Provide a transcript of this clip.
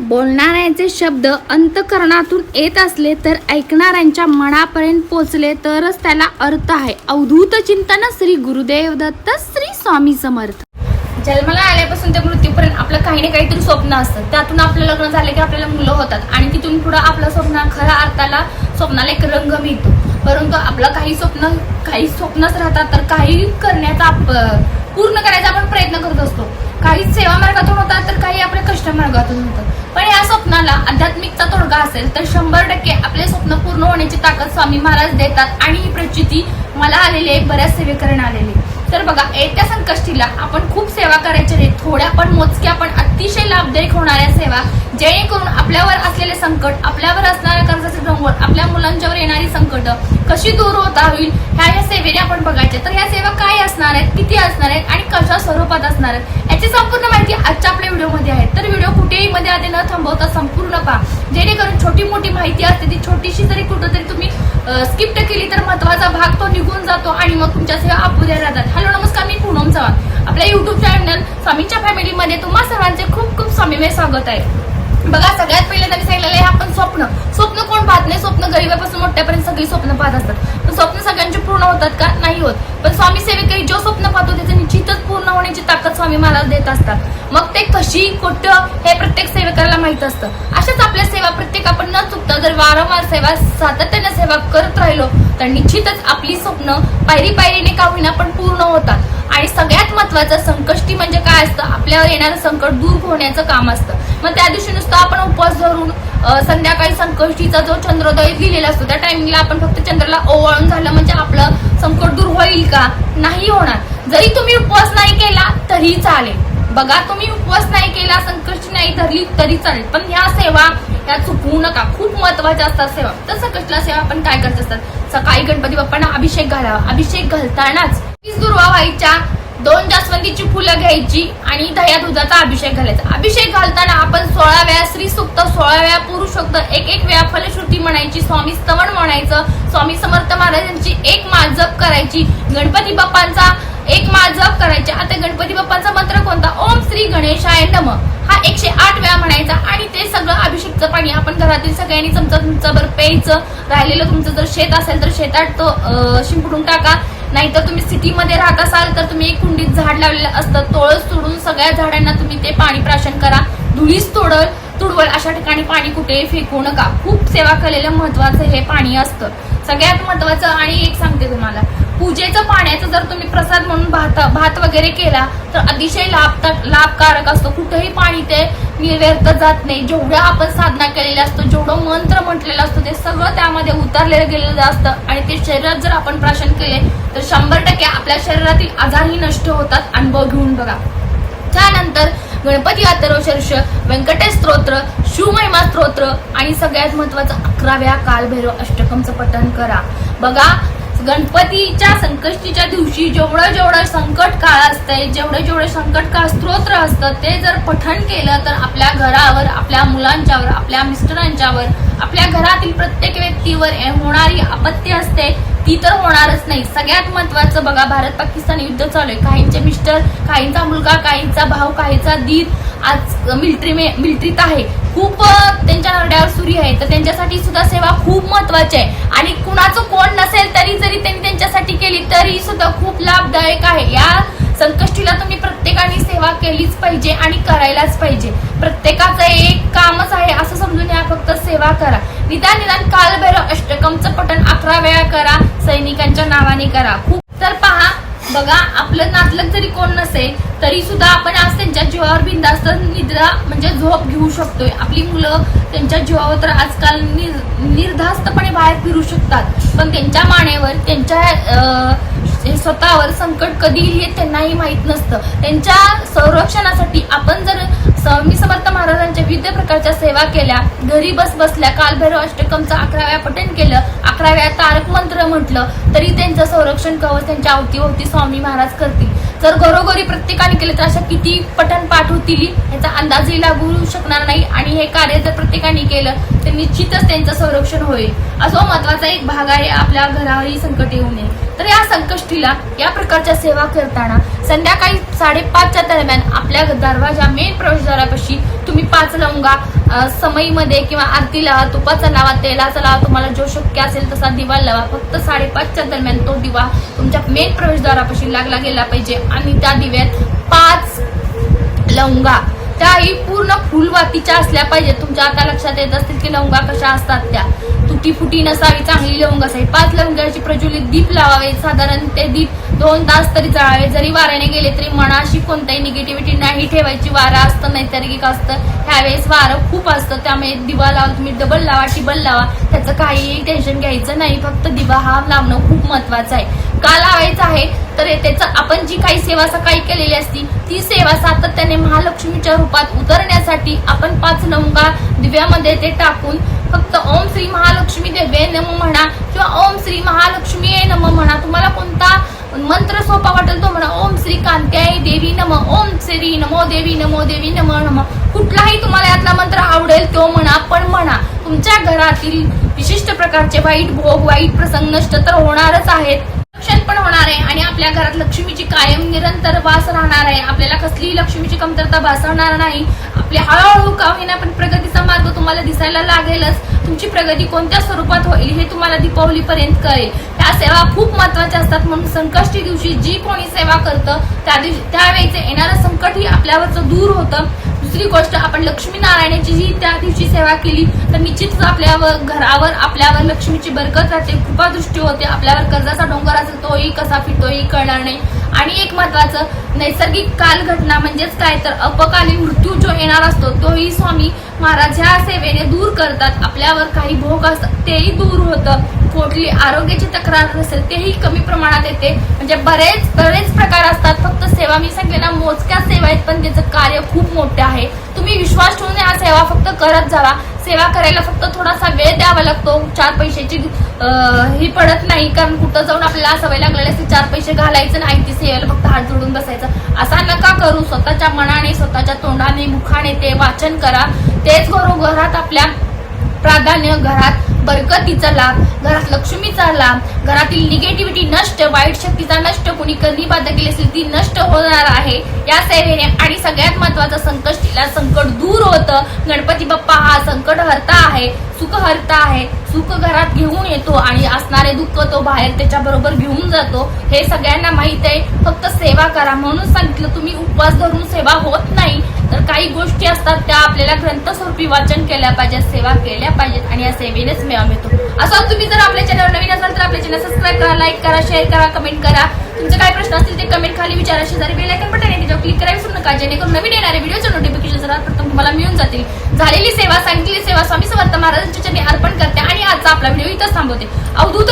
बोलणाऱ्यांचे शब्द अंतकरणातून येत असले तर ऐकणाऱ्यांच्या मनापर्यंत पोचले तरच त्याला अर्थ आहे. अवधूत चिंतन श्री गुरुदेव दत्त श्री स्वामी समर्थ. जन्माला आल्यापासून ते मृत्यूपर्यंत आपलं काही ना काहीतरी स्वप्न असतं. त्यातून आपलं लग्न झाले की आपल्याला मुलं होतात. आणि तिथून पुढं आपलं स्वप्न खऱ्या अर्थाला स्वप्नाला एक रंग मिळतो. परंतु आपलं काही स्वप्न काही स्वप्नच राहतात तर काही करण्याचा आप- पूर्ण करायचा आपण प्रयत्न करत असतो. काही सेवा मार्गातून होतात तर काही आपल्या कष्ट मार्गातून होतात. पण या स्वप्नाला आध्यात्मिकचा तोडगा असेल तर शंभर टक्के आपले स्वप्न पूर्ण होण्याची ताकद स्वामी महाराज देतात आणि ही प्रचिती मला आलेली आहे बऱ्याच सेवेकरण आलेली तर बघा येत्या संकष्टीला आपण खूप सेवा करायच्या थोड्या पण मोजक्या पण अतिशय लाभदायक होणाऱ्या सेवा जेणेकरून आपल्यावर असलेले संकट आपल्यावर असणाऱ्या कर्जाचे डोंगर आपल्या मुलांच्यावर येणारी संकट कशी दूर होता होईल? ह्या या सेवेने आपण बघायच्या तर ह्या सेवा काय असणार आहेत? किती असणार आहेत? आणि कशा स्वरूपात असणार आहेत? याची संपूर्ण माहिती आजच्या आपल्या व्हिडिओमध्ये आहे. तर व्हिडिओ कुठेही मध्ये आधी न थांबवता संपूर्ण पहा. जेणेकरून छोटी मोठी माहिती असते ती छोटीशी जरी कुठंतरी तुम्ही स्किप्ट केली तर महत्त्वाचा भाग तो निघून जातो आणि मग तुमच्या सेवा अपुऱ्या राहतात. हॅलो नमस्कार मी पूनम चव्हाण. आपल्या युट्यूब चॅनल स्वामींच्या फॅमिलीमध्ये तुम्हा सर्वांचे खूप खूप स्वामीमय स्वागत आहे. बघा सगळ्यात पहिले त्यांनी सांगितलेलं आहे आपण स्वप्न. स्वप्न कोण पाहत नाही? स्वप्न गरीबापासून मोठ्यापर्यंत सगळी स्वप्न पाहत असतात. पण स्वप्न सगळ्यांचे पूर्ण होतात का? नाही होत. पण स्वामी सेवेकरी जो स्वप्न पाहतो त्याचं निश्चितच पूर्ण होण्याची ताकद स्वामी महाराज देत असतात. मग ते कशी कुठं हे प्रत्येक सेवकाला माहीत असतं. अशाच आपल्या सेवा प्रत्येक आपण न चुकता जर वारंवार सेवा सातत्याने सेवा करत राहिलो तर निश्चितच आपली स्वप्न पायरी पायरीने का होईना पण पूर्ण होतात. आणि सगळ्यात महत्वाचं संकष्टी म्हणजे काय असतं? आपल्यावर येणारं संकट दूर होण्याचं काम असतं. मग त्या दिवशी नुसतं आपण उपवास धरून संध्याकाळी संकष्टीचा जो चंद्रोदय दिलेला असतो त्या टायमिंगला आपण फक्त चंद्राला ओवाळून झालं म्हणजे आपलं संकट दूर होईल का? नाही होणार. जरी तुम्ही उपवास नाही केला तरी चालेल. बघा तुम्ही उपवास नाही केला संकष्टी नाही धरली तरी चालेल. पण ह्या सेवा ह्या चुकवू नका. खूप महत्त्वाच्या असतात सेवा. तर संकष्टीला सेवा आपण काय करत असतात? सकाळी गणपती बाप्पांना अभिषेक घालावा. अभिषेक घालतानाच दुर्वा व्हायच्या दोन जास्वंदीची फुलं घ्यायची आणि दह्या दुधाचा अभिषेक घालायचा. अभिषेक घालताना आपण सोळा वेळा स्त्री सुक्त सोळा वेळा पुरुष सुक्त एक एक वेळा फलश्रुती म्हणायची स्वामी स्तवन म्हणायचं स्वामी समर्थ महाराजांची एक माजप करायची गणपती बाप्पांचा एक माजप करायची. आता गणपती बाप्पांचा मंत्र कोणता? ओम श्री गणेशाय नम. हा एकशे आठ वेळा म्हणायचा आणि ते सगळं अभिषेकचं पाणी आपण घरातील सगळ्यांनी चमचा चमचाभर प्यायचं. राहिलेलं तुमचं जर शेत असेल तर शेतात तो शिंपडून टाका. नाहीतर तुम्ही सिटीमध्ये राहत असाल तर तुम्ही एक कुंडीत झाड लावलेलं असतं. तोळस तोडून सगळ्या झाडांना तुम्ही ते पाणी प्राशन करा. धुळीच तोडल तुडवळ अशा ठिकाणी पाणी कुठे फेकू नका. खूप सेवा केलेलं महत्वाचं हे पाणी असतं. सगळ्यात महत्वाचं आणि एक सांगते तुम्हाला पूजेचं पाण्याचं जर तुम्ही प्रसाद म्हणून भात भात वगैरे केला तर अतिशय लाभ लाभकारक असतो. कुठेही पाणी ते निर्व्यर्थ जात नाही. जेवढं आपण साधना केलेलं असतो जेवढं मंत्र म्हटलेलं असतं ते सगळं त्यामध्ये उतरलेलं गेलेलं असतं. आणि ते शरीरात जर आपण प्राशन केले तर शंभर टक्के आपल्या शरीरातील आजारही नष्ट होतात. अनुभव घेऊन बघा. त्यानंतर गणपती अथर्व व्यंकटेश स्तोत्र शिवमहिमा स्तोत्र आणि सगळ्यात महत्वाचं अकराव्या कालभैरव अष्टकमचं पठण करा. बघा गणपतीच्या संकष्टीच्या दिवशी जेवढं जेवढं संकट काळ असतंय जेवढे जेवढं संकट काळ स्तोत्र असतं ते जर पठण केलं तर आपल्या घरावर आपल्या मुलांच्यावर आपल्या मिस्टरांच्यावर आपल्या घरातील प्रत्येक व्यक्तीवर होणारी आपत्ती असते. ती तर होणारच नाही. सगळ्यात महत्वाचं बघा भारत पाकिस्तान युद्ध चालू आहे काहींचे मिस्टर काहींचा मुलगा काहींचा भाऊ काहींचा दीद आज मिलिटरी मिलिटरीत आहे. खूप त्यांच्या नरड्यावर सुरी आहे. तर त्यांच्यासाठी सुद्धा सेवा खूप महत्वाची आहे. आणि कुणाचं कोण नसेल तरी जरी त्यांनी त्यांच्यासाठी केली तरी सुद्धा खूप लाभदायक आहे. या संकष्टीला तुम्ही प्रत्येकाने सेवा केलीच पाहिजे आणि करायलाच पाहिजे. प्रत्येकाचं एक कामच आहे असं समजून या फक्त सेवा करा. निदान निदान कालभैरव अष्टकमचं पठण अकरा वेळा करा सैनिकांच्या नावाने करा. खूप तर पहा बघा आपलं नातलग जरी कोण नसेल तरी सुद्धा आपण आज त्यांच्या जीवावर बिंदास्त निद्रा म्हणजे झोप घेऊ शकतोय. आपली मुलं त्यांच्या जीवावर तर आजकाल निर- निर्धास्तपणे बाहेर फिरू शकतात. पण त्यांच्या मानेवर त्यांच्या हे स्वतःवर संकट कधी येईल हे त्यांनाही माहीत नसतं. त्यांच्या संरक्षणासाठी आपण जर स्वामी समर्थ महाराजांच्या विविध प्रकारच्या सेवा केल्या. घरी बस बसल्या कालभैरव अष्टकमचं अकराव्या पठण केलं. अकराव्या तारक मंत्र म्हटलं तरी त्यांचं संरक्षण कवच त्यांच्या अवतीभोवती स्वामी महाराज करतील. जर घरोघरी प्रत्येकाने केलं तर अशा किती पठण पाठ होतील? याचा अंदाजही लागू शकणार नाही आणि हे कार्य जर प्रत्येकाने केलं तर निश्चितच त्यांचं संरक्षण होईल. असो महत्त्वाचा एक भाग आहे आपल्या घरावरही संकट येऊ नये. तर या संकष्टीला या प्रकारच्या सेवा करताना संध्याकाळी साडेपाचच्या दरम्यान आपल्या दरवाजा मेन प्रवेशद्वारापाशी तुम्ही पाच लवंगा समईमध्ये किंवा आरती लावा तुपाचा लावा तेलाचा लावा तुम्हाला जो शक्य असेल तसा दिवा लावा. फक्त साडेपाचच्या दरम्यान तो दिवा तुमच्या मेन प्रवेशद्वारापाशी लागला गेला पाहिजे. आणि त्या दिव्यात पाच लवंगा. त्याही पूर्ण फुलवातीच्या असल्या पाहिजे तुमच्या आता लक्षात येत असतील की लवंगा कशा असतात त्या. तुटी फुटी नसावी चांगली लवंग असावी. पाच लवंगाची प्रज्वलित दीप लावावे. साधारण ते दीप दोन तास तरी जळावे जरी वाऱ्याने गेले तरी मनाशी कोणताही निगेटिव्हिटी नाही ठेवायची. वारा असतं नैसर्गिक असतं. ह्यावेळेस वारं खूप असतं. त्यामुळे दिवा लावा तुम्ही डबल लावा टिबल लावा. त्याचं काहीही टेन्शन घ्यायचं नाही. फक्त दिवा हा लावणं खूप महत्वाचं आहे. का लावायचं आहे? तर त्याचं आपण जी काही सेवा सकाळी केलेली असती ती सेवा सातत्याने महालक्ष्मीच्या रूपात उतरण्यासाठी आपण पाच लवंगा दिव्यामध्ये ते टाकून फक्त ओम श्री महालक्ष्मी देवे नम म्हणा किंवा ओम श्री महालक्ष्मी नम म्हणा. तुम्हाला कोणता मंत्र सोपा वाटेल तो म्हणा ओम श्री कांत्याय देवी नम ओम श्री नमो देवी नमो देवी नमो नम. कुठलाही तुम्हाला यातला मंत्र आवडेल तो म्हणा पण म्हणा. तुमच्या घरातील विशिष्ट प्रकारचे वाईट भोग वाईट प्रसंग नष्ट तर होणारच आहेत. रक्षण पण होणार आहे आणि आपल्या घरात लक्ष्मीची कायम निरंतर वास राहणार आहे. आपल्याला कसलीही लक्ष्मीची कमतरता भासवणार नाही. आपले हळूहळू का होईना पण प्रगतीचा मार्ग तुम्हाला दिसायला लागेलच. तुमची प्रगती कोणत्या स्वरूपात होईल हे तुम्हाला दीपावलीपर्यंत कळेल. त्या सेवा खूप महत्त्वाच्या असतात म्हणून संकष्टी दिवशी जी कोणी सेवा करतं त्या दिवशी त्यावेळीचे येणारं संकटही आपल्यावरचं दूर होतं. दुसरी गोष्ट आपण लक्ष्मी नारायणाची जी त्या दिवशी सेवा केली तर निश्चितच आपल्यावर घरावर आपल्यावर लक्ष्मीची बरकत राहते कृपा दृष्टी होते आपल्यावर कर्जाचा डोंगर असेल तोही कसा फिरतोही कळणार नाही. आणि एक महत्वाचं नैसर्गिक काल घटना म्हणजेच काय तर अपकालीन मृत्यू जो येणार असतो तोही स्वामी महाराज ह्या सेवेने दूर करतात. आपल्यावर काही भोग असतात तेही दूर होतं. कुठली आरोग्याची तक्रार नसेल तेही कमी प्रमाणात येते. म्हणजे बरेच बरेच प्रकार असतात. फक्त सेवा मी सांगते ना मोजक्या सेवा आहेत पण त्याचं कार्य खूप मोठे आहे. तुम्ही विश्वास ठेवून या सेवा फक्त करत जावा. सेवा करायला फक्त थोडासा वेळ द्यावा लागतो. चार पैशाची ही पडत नाही कारण कुठं जाऊन आपल्याला सवय लागलेली असते चार पैसे घालायचं नाही ती सेवेला फक्त हात जोडून बसायचं. असा नका करू. स्वतःच्या मनाने स्वतःच्या तोंडाने मुखाने ते वाचन करा. तेच घरोघरात आपल्या प्राधान्य घरात बरकतीचा लाभ घरात लक्ष्मीचा लाभ घरातील निगेटिव्हिटी नष्ट वाईट शक्तीचा नष्ट कुणी कधी बाधा केली असेल ती नष्ट होणार आहे. या सेवेने आणि सगळ्यात महत्वाचं संकष्टीला संकट दूर होतं. गणपती बाप्पा हा संकट हरता आहे सुख हरता आहे. सुख घरात घेऊन येतो आणि असणारे दुःख तो बाहेर त्याच्या बरोबर घेऊन जातो हे सगळ्यांना माहीत आहे. फक्त सेवा करा. म्हणून सांगितलं तुम्ही उपवास धरून सेवा होत नाही. तर काही गोष्टी असतात त्या आपल्याला ग्रंथस्वरूपी वाचन केल्या पाहिजेत सेवा केल्या पाहिजेत आणि या सेवेनेच मेवा मिळतो. असं तुम्ही जर आपल्या चॅनल नवीन असाल तर आपल्या चॅनल सबस्क्राईब करा लाईक करा शेअर करा कमेंट करा. तुमचे काय प्रश्न असतील ते कमेंट खाली विचारा. शेजारी बेल आयकन बटन आहे त्याच्यावर क्लिक करायला विसरू नका. जेणेकरून नवीन येणारे व्हिडिओचे नोटिफिकेशन सर्वात प्रथम तुम्हाला मिळून जातील. झालेली सेवा सांगितलेली सेवा स्वामी समर्थ महाराजांच्या चरणी अर्पण करते आणि आजचा आपला व्हिडिओ इथंच थांबवते. अवधूत